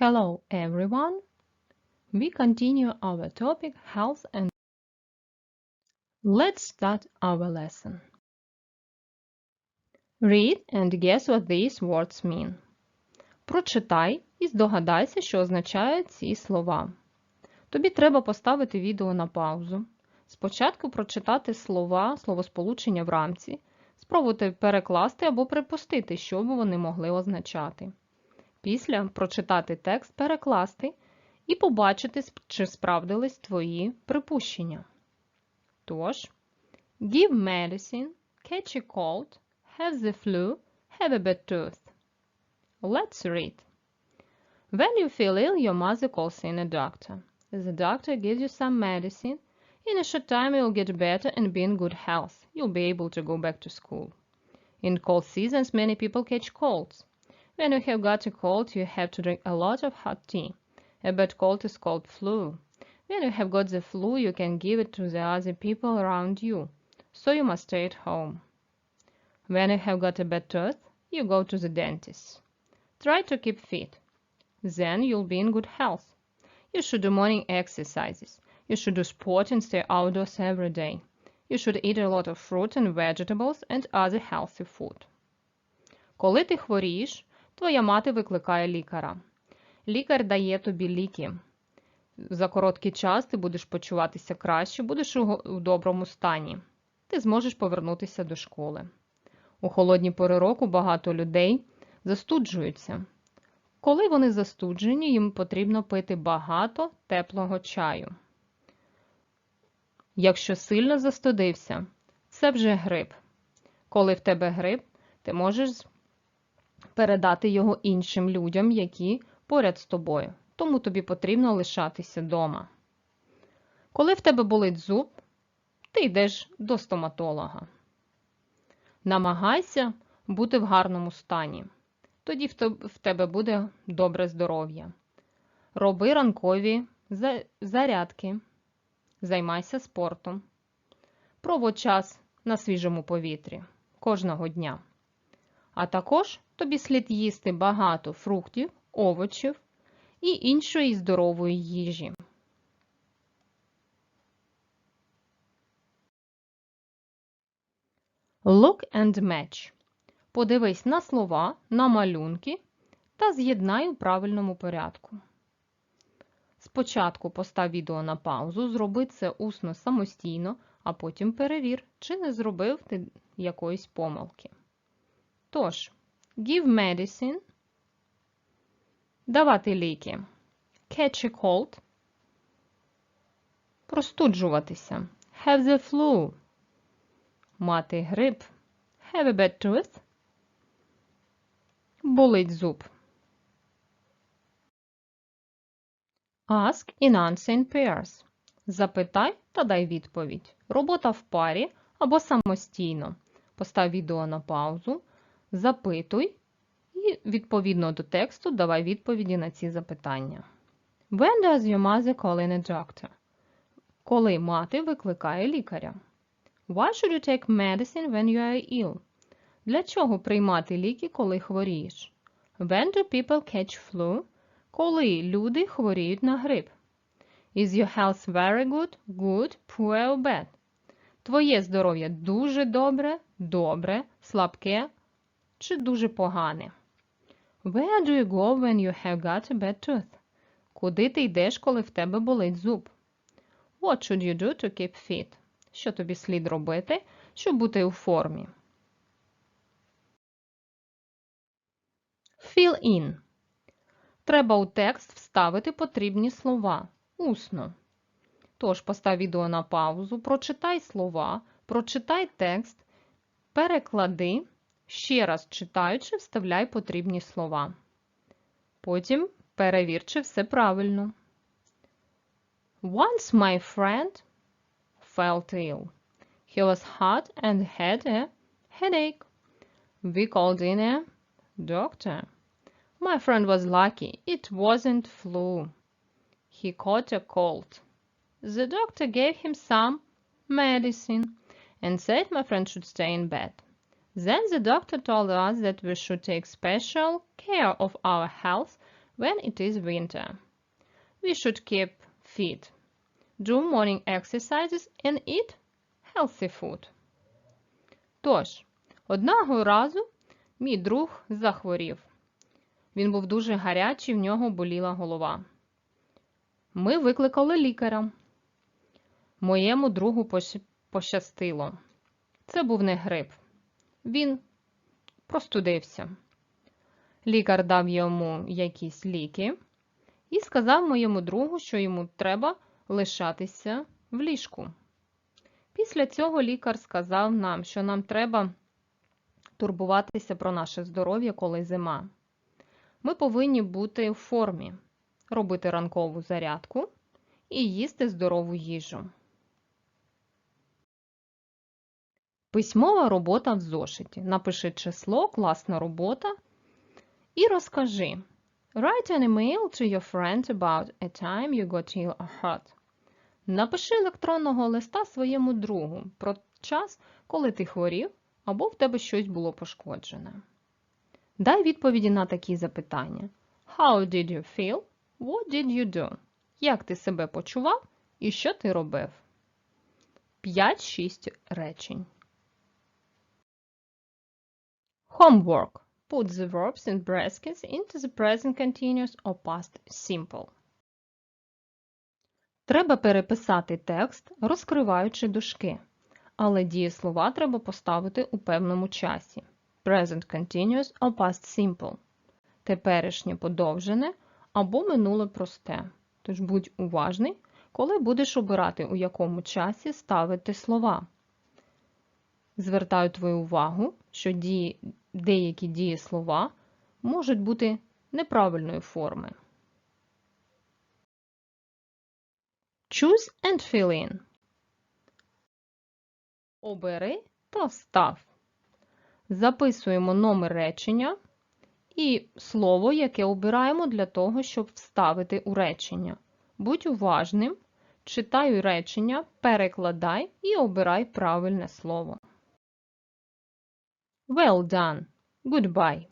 Hello everyone. We continue our topic health and Let's start our lesson. Read and guess what these words mean. Прочитай і здогадайся, що означають ці слова. Тобі треба поставити відео на паузу. Спочатку прочитати слова, словосполучення в рамці, спробувати перекласти або припустити, що б вони могли означати. Після прочитати текст, перекласти і побачити, чи справдились твої припущення. Тож, give medicine, catch a cold, have the flu, have a bad tooth. Let's read. When you feel ill, your mother calls in a doctor. The doctor gives you some medicine. In a short time, you'll get better and be in good health. You'll be able to go back to school. In cold seasons, many people catch colds. When you have got a cold, you have to drink a lot of hot tea. A bad cold is called flu. When you have got the flu, you can give it to the other people around you, so you must stay at home. When you have got a bad tooth, you go to the dentist. Try to keep fit. Then you'll be in good health. You should do morning exercises. You should do sport and stay outdoors every day. You should eat a lot of fruit and vegetables and other healthy food. Коли ти хворієш, твоя мати викликає лікаря. Лікар дає тобі ліки. За короткий час ти будеш почуватися краще, будеш у доброму стані. Ти зможеш повернутися до школи. У холодні пори року багато людей застуджуються. Коли вони застуджені, їм потрібно пити багато теплого чаю. Якщо сильно застудився, це вже грип. Коли в тебе грип, ти можеш передати його іншим людям, які поряд з тобою. Тому тобі потрібно лишатися вдома. Коли в тебе болить зуб, ти йдеш до стоматолога. Намагайся бути в гарному стані. Тоді в тебе буде добре здоров'я. Роби ранкові зарядки, займайся спортом. Проводь час на свіжому повітрі кожного дня. А також тобі слід їсти багато фруктів, овочів і іншої здорової їжі. Look and match. Подивись на слова, на малюнки та з'єднай у правильному порядку. Спочатку постав відео на паузу, зроби це усно самостійно, а потім перевір, чи не зробив ти якоїсь помилки. Тож, give medicine, давати ліки, catch a cold, простуджуватися, have the flu, мати грип, have a bad tooth, болить зуб. Ask and answer in pairs. Запитай та дай відповідь. Робота в парі або самостійно. Постав відео на паузу, запитуй і відповідно до тексту давай відповіді на ці запитання. When does your mother call in a doctor? Коли мати викликає лікаря. Why should you take medicine when you are ill? Для чого приймати ліки, коли хворієш? When do people catch flu? Коли люди хворіють на грип? Is your health very good, good, poor or bad? Твоє здоров'я дуже добре, добре, слабке чи дуже погане? Where do you go when you have got a bad tooth? Куди ти йдеш, коли в тебе болить зуб? What should you do to keep fit? Що тобі слід робити, щоб бути у формі? Fill in. Треба у текст вставити потрібні слова усно. Тож, постав відео на паузу, прочитай слова, прочитай текст, переклади, ще раз читаючи, вставляй потрібні слова. Потім перевір, чи все правильно. Once my friend felt ill. He was hot and had a headache. We called in a doctor. My friend was lucky. It wasn't flu. He caught a cold. The doctor gave him some medicine and said my friend should stay in bed. Then the doctor told us that we should take special care of our health when it is winter. We should keep fit, do morning exercises and eat healthy food. Тож, одного разу мій друг захворів. Він був дуже гарячий, в нього боліла голова. Ми викликали лікаря. Моєму другу пощастило. Це був не грип. Він простудився. Лікар дав йому якісь ліки і сказав моєму другу, що йому треба лишатися в ліжку. Після цього лікар сказав нам, що нам треба турбуватися про наше здоров'я, коли зима. Ми повинні бути в формі, робити ранкову зарядку і їсти здорову їжу. Письмова робота в зошиті. Напиши число, класна робота і розкажи. Write an email to your friend about a time you got ill or hurt. Напиши електронного листа своєму другу про час, коли ти хворів або в тебе щось було пошкоджене. Дай відповіді на такі запитання. How did you feel? What did you do? Як ти себе почував і що ти робив? 5-6 речень. Homework. Put the verbs in brackets into the present continuous or past simple. Треба переписати текст, розкриваючи дужки. Але дієслова треба поставити у певному часі. Present continuous or past simple. Теперішнє подовжене або минуле просте. Тож будь уважний, коли будеш обирати, у якому часі ставити слова. Звертаю твою увагу, що дії, деякі дієслова можуть бути неправильної форми. Choose and fill in. Обери та встав. Записуємо номер речення і слово, яке обираємо для того, щоб вставити у речення. Будь уважним, читай речення, перекладай і обирай правильне слово. Well done! Goodbye.